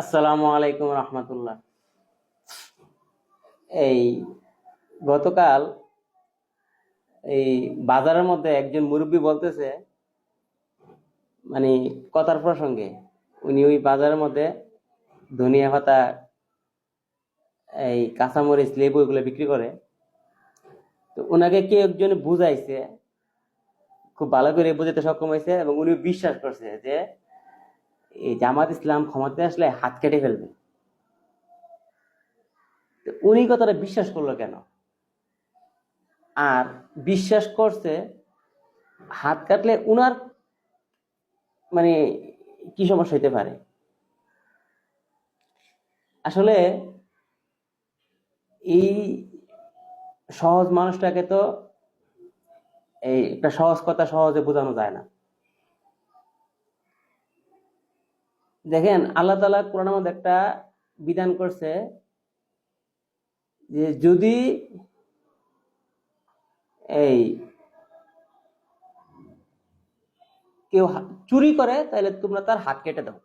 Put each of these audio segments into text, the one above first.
আসসালামু আলাইকুম রহমতুল্লাহ। এই গতকাল এই বাজারের মধ্যে একজন মুরব্বী বলতেছে মানে কথার প্রসঙ্গে, উনি ওই বাজারের মধ্যে ধনিয়া পাতা, এই কাঁচামরিচ, লেবু এগুলো বিক্রি করে। তো ওনাকে কেউ একজন বুঝাইছে, খুব ভালো করে বুঝাতে সক্ষম হয়েছে এবং উনি বিশ্বাস করছে যে এই জামাত ইসলাম ক্ষমতায় আসলে হাত কেটে ফেলবে। উনি কথাটা বিশ্বাস করল কেন? আর বিশ্বাস করছে হাত কাটলে উনার মানে কি সমস্যা হইতে পারে? আসলে এই সহজ মানুষটাকে তো এই একটা সহজ কথা সহজে বোঝানো যায় না। দেখেন, আল্লাহ তালা কোরআনের মধ্যে একটা বিধান করছে যে যদি এই কেউ চুরি করে, তাহলে তোমরা তার হাত কেটে দাও।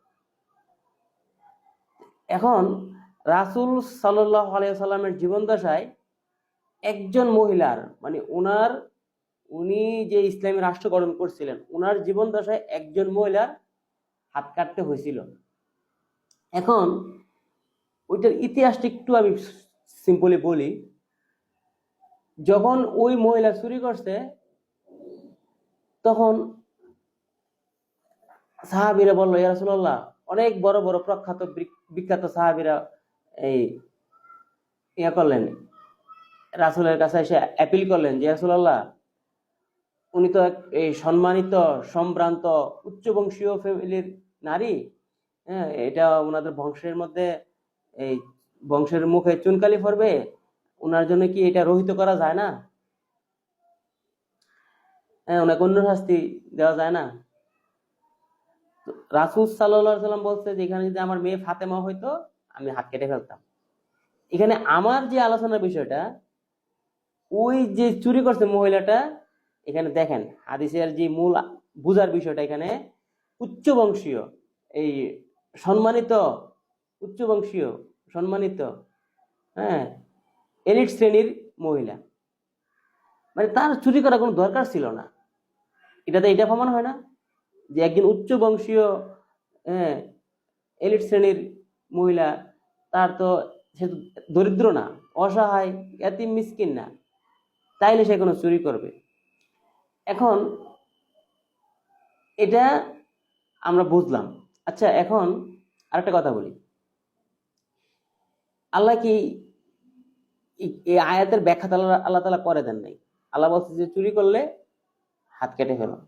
এখন রাসুল আলাইসাল্লামের জীবন দশায় একজন মহিলার মানে ওনার উনি যে ইসলামী রাষ্ট্র গঠন করছিলেন ওনার জীবন দশায় একজন মহিলার হাত কাটতে হয়েছিল। এখন ওইটার ইতিহাসটা একটু আমি সিম্পলি বলি। যখন ওই মহিলা চুরি করছে, তখন সাহাবিরা বলল, ইয়া রাসূলুল্লাহ, অনেক বড় বড় প্রখ্যাত বিখ্যাত সাহাবিরা এই ইয়া করলেন, রাসূলের কাছে এসে অ্যাপিল করলেন যে রাসূলুল্লাহ, উনি তো এক, এই সম্মানিত, সম্ভ্রান্ত, উচ্চবংশীয় ফ্যামিলির নারী হ্যাঁ এটা ওনাদের বংশের মধ্যে এই বংশের মুখে চুনকালি পড়বে, ওনার জন্য কি এটা রহিত করা যায় না? হ্যাঁ ওনাকে অন্য শাস্তি দেওয়া যায় না। রাসুল সাল্লাহ সাল্লাম বলছে যে, এখানে যদি আমার মেয়ে ফাতেমা হইতো, আমি হাত কেটে ফেলতাম। এখানে আমার যে আলোচনার বিষয়টা, ওই যে চুরি করছে মহিলাটা, এখানে দেখেন, হাদিসের যে মূল বুঝার বিষয়টা এখানে উচ্চ বংশীয় এই সম্মানিত উচ্চ বংশীয় সম্মানিত হ্যাঁ এলিট শ্রেণির মহিলা। মানে তার চুরি করার কোনো দরকার ছিল না। এটাতে এটা প্রমাণ হয় না যে একজন উচ্চ বংশীয় হ্যাঁ এলিট শ্রেণির মহিলা তার তো সে দরিদ্র না, অসহায়, এতিম, মিসকিন না। তাইলে সে কোনো চুরি করবে। এখন এটা আমরা বুঝলাম। আচ্ছা এখন আরেকটা কথা বলি। আল্লাহ কি এই- আয়াতের ব্যাখ্যা তালা, আল্লাহ তালা করে দেন নাই? আল্লাহ বলছে যে চুরি করলে হাত কেটে ফেলো।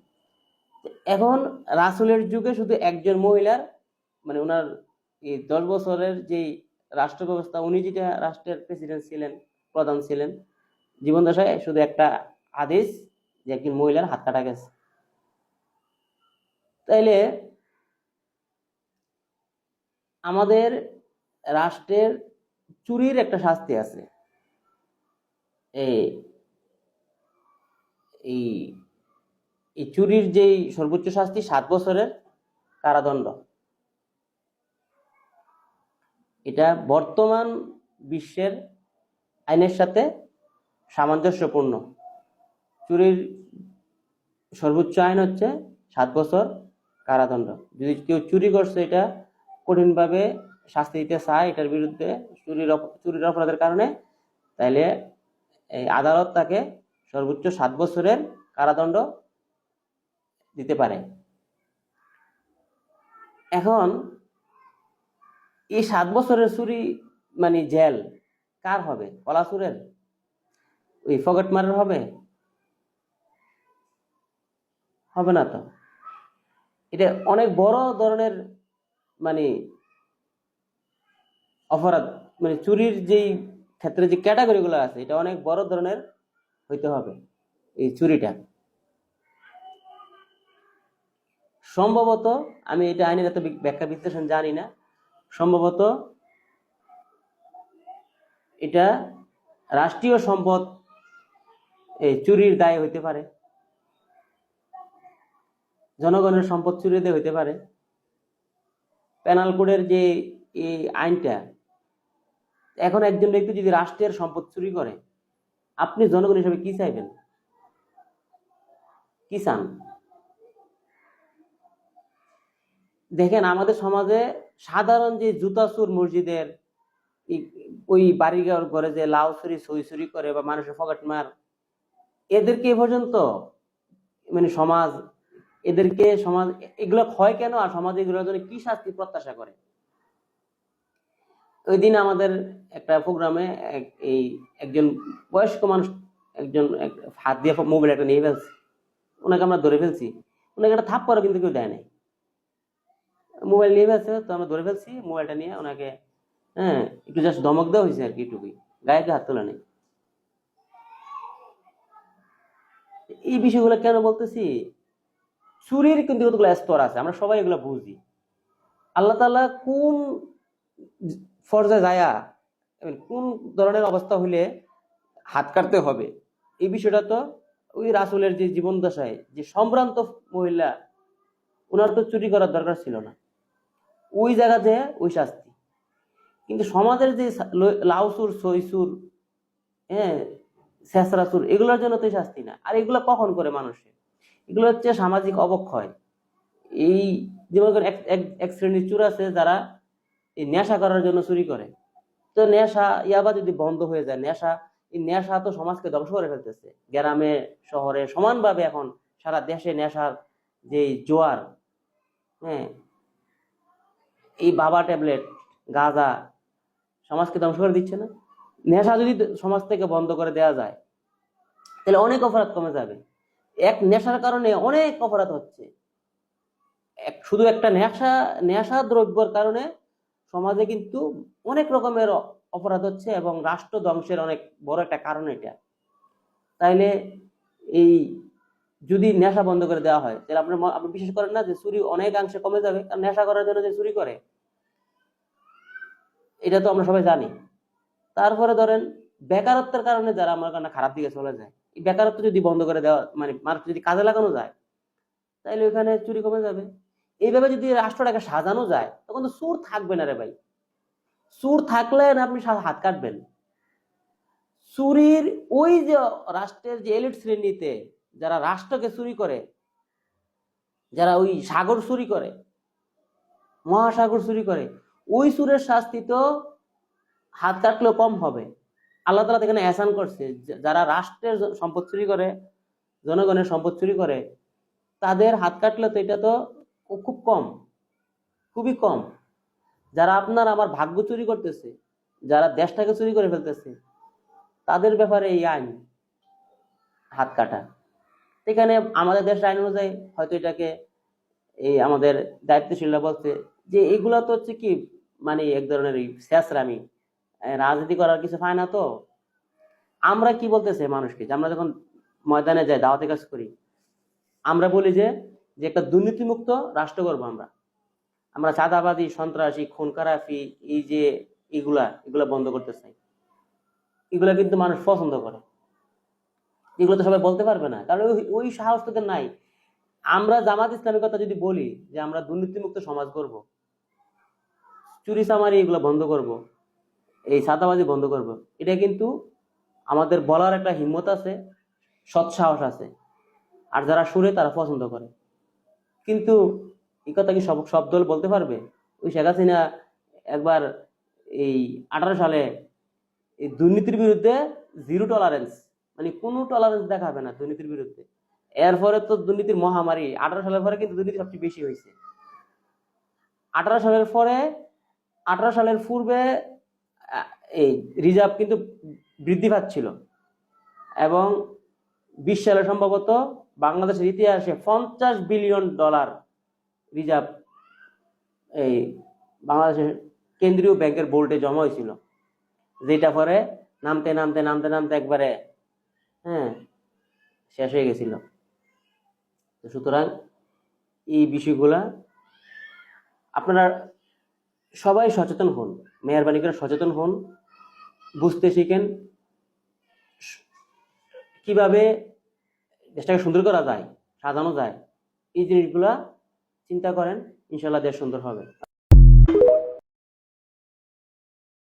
এখন রাসুলের যুগে শুধু একজন মহিলার মানে ওনার এই দশ বছরের যে রাষ্ট্র ব্যবস্থা, উনি যেটা রাষ্ট্রের প্রেসিডেন্ট ছিলেন, প্রধান ছিলেন জীবন দশায় শুধু একটা আদেশ যে একজন মহিলার হাত কাটা গেছে। তাইলে আমাদের রাষ্ট্রের চুরির একটা শাস্তি আছে। এই এই চুরির যেই সর্বোচ্চ শাস্তি সাত বছরের কারাদণ্ড। এটা বর্তমান বিশ্বের আইনের সাথে সামঞ্জস্যপূর্ণ। চুরির সর্বোচ্চ আইন হচ্ছে সাত বছর কারাদণ্ড। যদি কেউ চুরি করছে, এটা কঠিনভাবে শাস্তি দিতে চায় এটার বিরুদ্ধে চুরির চুরির অপরাধের কারণে, তাইলে এই আদালত তাকে সর্বোচ্চ সাত বছরের কারাদণ্ড দিতে পারে। এখন, এই সাত বছরের চুরি মানে জেল কার হবে? কলাচুরের ওই ফগটমারের হবে? হবে না তো? এটা অনেক বড় ধরনের মানে অপরাধ মানে চুরির যেই ক্ষেত্রে যে ক্যাটাগরিগুলো আছে, এটা অনেক বড় ধরনের হইতে হবে এই চুরিটা। সম্ভবত, আমি এটা আইনের এত ব্যাখ্যা বিশ্লেষণ জানি না, সম্ভবত এটা রাষ্ট্রীয় সম্পদ, এই চুরির দায় হইতে পারে, জনগণের সম্পদ চুরি দিয়ে হইতে পারে। কোডের যে এই আইনটা, এখন একজন ব্যক্তি যদি রাষ্ট্রের সম্পদ চুরি করে, আপনি জনগণ হিসেবে কি চাইবেন? কি চান? দেখেন, আমাদের সমাজে সাধারণ যে জুতা চুর মসজিদের ওই বাড়ি ঘরে যে লাউ চুরি, সই চুরি করে বা মানুষের ফকাট মার, এদেরকে এ পর্যন্ত মানে সমাজ এদেরকে সমাজ, এগুলো হয় কেন আর সমাজ এগুলোর জন্য কি শাস্তি প্রত্যাশা করে? ওই দিন আমাদের একটা প্রোগ্রামে এই একজন বয়স্ক মানুষ, একজন হাত দিয়ে মোবাইল একটা নিয়ে ফেলছে। ওনাকে আমরা ধরে ফেলছি। ওনাকে একটা থাপ করে কিন্তু কেউ দেয় নাই। মোবাইল নিয়ে ফেলছে, তো আমরা ধরে ফেলছি, মোবাইলটা নিয়ে ওনাকে হ্যাঁ একটু জাস্ট ধমক দেওয়া হয়েছে আর কি এটুকুই গায়ে হাত তোলা নেই। এই বিষয়গুলো কেন বলতেছি? চুরির কিন্তু কতগুলো স্তর আছে, আমরা সবাই এগুলো বুঝি। আল্লাহ তালা কোন ফরজে যায়া কোন ধরনের অবস্থা হইলে হাত কাটতে হবে, এই বিষয়টা তো ওই রাসুলের যে জীবন দশায় যে সম্ভ্রান্ত মহিলা ওনার তো চুরি করার দরকার ছিল না। ওই জায়গাতে ওই শাস্তি। কিন্তু সমাজের যে লাউসুর, সইসুর হ্যাঁ শেষরাসুর, এগুলোর জন্য তো শাস্তি না। আর এগুলো কখন করে মানুষে এগুলো হচ্ছে সামাজিক অবক্ষয়। এই যেমন এক শ্রেণির চুর আছে যারা এই নেশা করার জন্য চুরি করে। তো নেশা ইয়াবা যদি বন্ধ হয়ে যায়, নেশা, এই নেশা তো সমাজকে ধ্বংস করে ফেলতেছে। গ্রামে, শহরে সমানভাবে এখন সারা দেশে নেশার যে জোয়ার হ্যাঁ এই বাবা ট্যাবলেট, গাঁজা সমাজকে ধ্বংস করে দিচ্ছে না। নেশা যদি সমাজ থেকে বন্ধ করে দেওয়া যায়, তাহলে অনেক অপরাধ কমে যাবে। এক নেশার কারণে অনেক অপরাধ হচ্ছে। এক, শুধু একটা নেশা নেশা দ্রব্যর কারণে সমাজে কিন্তু অনেক রকমের অপরাধ হচ্ছে এবং রাষ্ট্র ধ্বংসের অনেক বড় একটা কারণ এটা। তাইলে এই যদি নেশা বন্ধ করে দেওয়া হয়, তাহলে আপনার আপনি বিশ্বাস করেন না যে চুরি অনেকাংশে কমে যাবে? কারণ নেশা করার জন্য যে চুরি করে, এটা তো আমরা সবাই জানি। তারপরে ধরেন বেকারত্বের কারণে যারা আমার কারণে খারাপ দিকে চলে যায় বেকারত্ব যদি বন্ধ করে দেওয়া মানে মানুষ যদি কাজে লাগানো যায় তাহলে ওখানে চুরি কমে যাবে। এইভাবে যদি রাষ্ট্রটাকে সাজানো যায়, তখন তো সুর থাকবে না রে ভাই। সুর থাকলে না আপনি হাত কাটবেন। চুরির ওই যে রাষ্ট্রের যে এলিট শ্রেণীতে যারা রাষ্ট্রকে চুরি করে, যারা ওই সাগর চুরি করে, মহাসাগর চুরি করে, ওই সুরের শাস্তি তো হাত কাটলেও কম হবে। আল্লাহ তালা এখানে এসান করছে। যারা রাষ্ট্রের সম্পদ চুরি করে জনগণের সম্পদ চুরি করে তাদের হাত কাটলে তো এটা তো খুব কম খুবই কম। যারা আপনার আমার ভাগ্য চুরি করতেছে যারা দেশটাকে চুরি করে ফেলতেছে তাদের ব্যাপারে এই আইন হাত কাটা। এখানে আমাদের দেশের আইন অনুযায়ী হয়তো এটাকে এই আমাদের দায়িত্বশীলরা বলছে যে এগুলা তো হচ্ছে কি মানে এক ধরনের আহ, রাজনীতি করার কিছু পায় না তো। আমরা কি বলতেছে মানুষকে? যে আমরা যখন ময়দানে যাই, দাওয়াতে কাজ করি, আমরা বলি যে যে একটা দুর্নীতিমুক্ত রাষ্ট্র করব আমরা। আমরা চাঁদাবাদী সন্ত্রাসী খুন খারাপি এই যে এগুলা এগুলা বন্ধ করতে চাই এগুলা কিন্তু মানুষ পছন্দ করে। এগুলো তো সবাই বলতে পারবে না। কারণ ওই সাহস তোদের নাই। আমরা জামাত ইসলামের কথা যদি বলি, যে আমরা দুর্নীতিমুক্ত সমাজ করব চুরি চামারি এগুলো বন্ধ করব এই সাদাবাজি বন্ধ করব। এটা কিন্তু আমাদের বলার একটা হিম্মত আছে, সৎ সাহস আছে। আর যারা শুনে তারা পছন্দ করে। কিন্তু এই কথা কি সব সব দল বলতে পারবে? ওই শেখ হাসিনা একবার এই আঠারো সালে এই দুর্নীতির বিরুদ্ধে জিরো টলারেন্স মানে কোনো টলারেন্স দেখাবে না দুর্নীতির বিরুদ্ধে। এরপরে তো দুর্নীতির মহামারী, আঠারো সালের পরে কিন্তু দুর্নীতি সবচেয়ে বেশি হয়েছে। আঠারো সালের পরে, আঠারো সালের পূর্বে এই রিজার্ভ কিন্তু বৃদ্ধি পাচ্ছিল। এবং বিশ সালে সম্ভবত বাংলাদেশের ইতিহাসে পঞ্চাশ বিলিয়ন ডলার রিজার্ভ এই বাংলাদেশের কেন্দ্রীয় ব্যাংকের বোল্টে জমা হয়েছিল। যেটা পরে নামতে নামতে নামতে নামতে একবারে হ্যাঁ শেষ হয়ে গেছিল। সুতরাং এই বিষয়গুলা আপনারা সবাই সচেতন হন, মেহরবানি করে সচেতন হন, বুঝতে শিখেন কীভাবে দেশটাকে সুন্দর করা যায়, সাজানো যায়, এই জিনিসগুলা চিন্তা করেন ইনশাল্লাহ দেশ সুন্দর হবে।